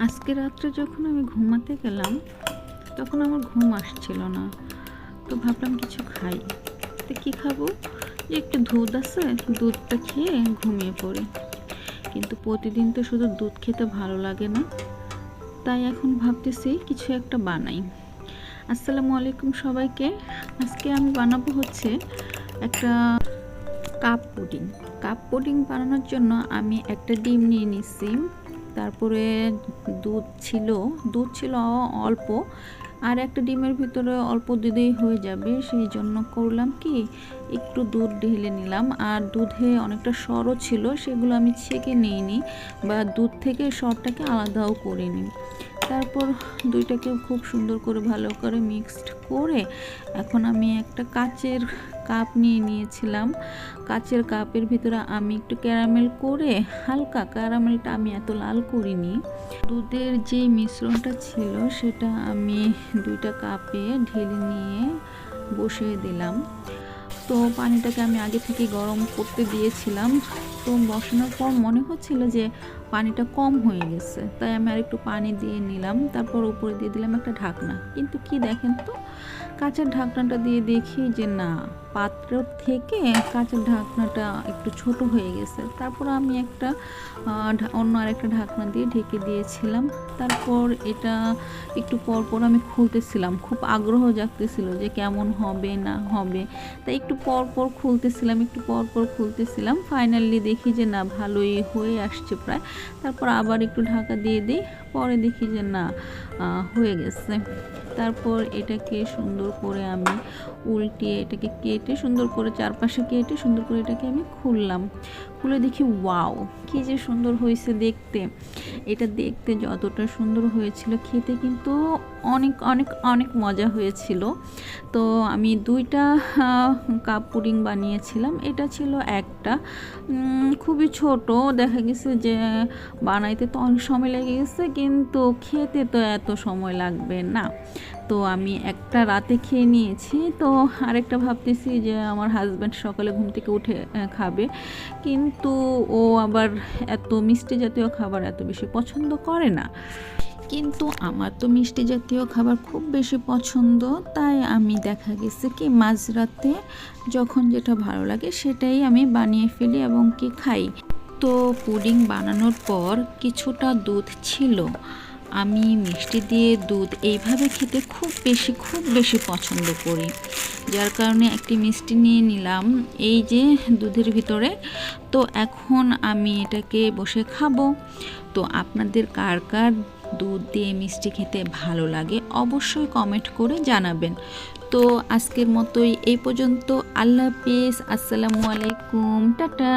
আজকে রাত্রে যখন আমি ঘুমাতে গেলাম, তখন আমার ঘুম আসছিল না। তো ভাবলাম কিছু খাই। তো কী খাব? যে একটু দুধ আছে, দুধটা খেয়ে ঘুমিয়ে পড়ি। কিন্তু প্রতিদিন তো শুধু দুধ খেতে ভালো লাগে না। তাই এখন ভাবতেছি কিছু একটা বানাই। আসসালামু আলাইকুম সবাইকে। আজকে আমি বানাবো হচ্ছে একটা কাপ পুডিং। কাপ পুডিং বানানোর জন্য আমি একটা ডিম নিয়ে নিচ্ছি। তারপরে দুধ ছিল দুধ ছিল অল্প, আর একটা ডিমের ভিতরে অল্প দুধেই হয়ে যাবে, সেই জন্য করলাম কি, একটু দুধ ঢেলে নিলাম, আর দুধে অনেকটা সরও ছিল, সেগুলো আমি ছেঁকে নিইনি, বা দুধ থেকে সরটাকে আলাদাও করিনি। তারপর দুইটাকে খুব সুন্দর করে ভালো করে মিক্সড করে এখন আমি একটা কাচের কাপ নিয়ে নিয়েছিলাম। কাচের কাপের ভিতরে আমি একটু ক্যারামেল করে হালকা ক্যারামেলটা আমি এত লাল করিনি। দুধের যে মিশ্রণটা ছিল সেটা আমি দুইটা কাপে ঢেলে নিয়ে বসিয়ে দিলাম। তো পানিটাকে আমি আগে থেকে গরম করতে দিয়েছিলাম। তো বসানোর পর মনে হচ্ছিল যে পানিটা কম হয়ে গেছে। তাই আমি আর একটু পানি দিয়ে নিলাম, তারপর উপরে দিয়ে দিলাম একটা ঢাকনা। কিন্তু কি দেখেন তো, কাঁচের ঢাকনাটা দিয়ে দেখি যে না পাত্র থেকে কাঁচের ঢাকনাটা একটু ছোট হয়ে গেছে। তারপর আমি একটা অন্য আরেকটা ঢাকনা দিয়ে ঢেকে দিয়েছিলাম। তারপর এটা একটু পর পর আমি খুলতেছিলাম। খুব আগ্রহ জাগতেছিল যে কেমন হবে না হবে। তাই একটু পর পর খুলতেছিলাম, একটু পর পর খুলতেছিলাম। ফাইনালি দেখি যে না, ভালোই হয়ে আসছে প্রায়। তারপর আবার একটু ঢাকা দিয়ে দিই, পরে দেখি যে না হয়ে গেছে। তারপর এটাকে সুন্দর করে আমি উল্টিয়ে এটাকে কেটে সুন্দর করে চারপাশে কেটে সুন্দর করে এটাকে আমি খুললাম। খুলে দেখি, ওয়াও, কি যে সুন্দর হয়েছে দেখতে। এটা দেখতে যতটা সুন্দর হয়েছিল, খেতে কিন্তু অনেক অনেক অনেক মজা হয়েছিল। তো আমি দুইটা কাপ পুডিং বানিয়েছিলাম। এটা ছিল একটা। খুবই ছোট। দেখা গেছে যে বানাইতে তো অনেক সময় লেগে গেছে, কিন্তু খেতে তো এত সময় লাগবে না। তো আমি একটা রাতে খেয়ে নিয়েছি। তো আরেকটা ভাবতেছি যে আমার হাজব্যান্ড সকালে ঘুম থেকে উঠে খাবে। কিন্তু ও আবার এত মিষ্টি জাতীয় খাবার এত বেশি পছন্দ করে না। কিন্তু আমার তো মিষ্টি জাতীয় খাবার খুব বেশি পছন্দ, তাই আমি দেখা গেছে কি মাঝরাতে যখন যেটা ভালো লাগে সেটাই আমি বানিয়ে ফেলি এবং কি খাই। তো পুডিং বানানোর পর কিছুটা দুধ ছিল। আমি মিষ্টি দিয়ে দুধ এইভাবে খেতে খুব বেশি খুব বেশি পছন্দ করি। যার কারণে একটি মিষ্টি নিয়ে নিলাম এই যে দুধের ভিতরে। তো এখন আমি এটাকে বসে খাব। তো আপনাদের কার কার দুধ দিয়ে মিষ্টি খেতে ভালো লাগে, অবশ্যই কমেন্ট করে জানাবেন। তো আজকের মতোই এই পর্যন্ত। আল্লাহ হাফিজ। আসসালামু আলাইকুম। টাটা।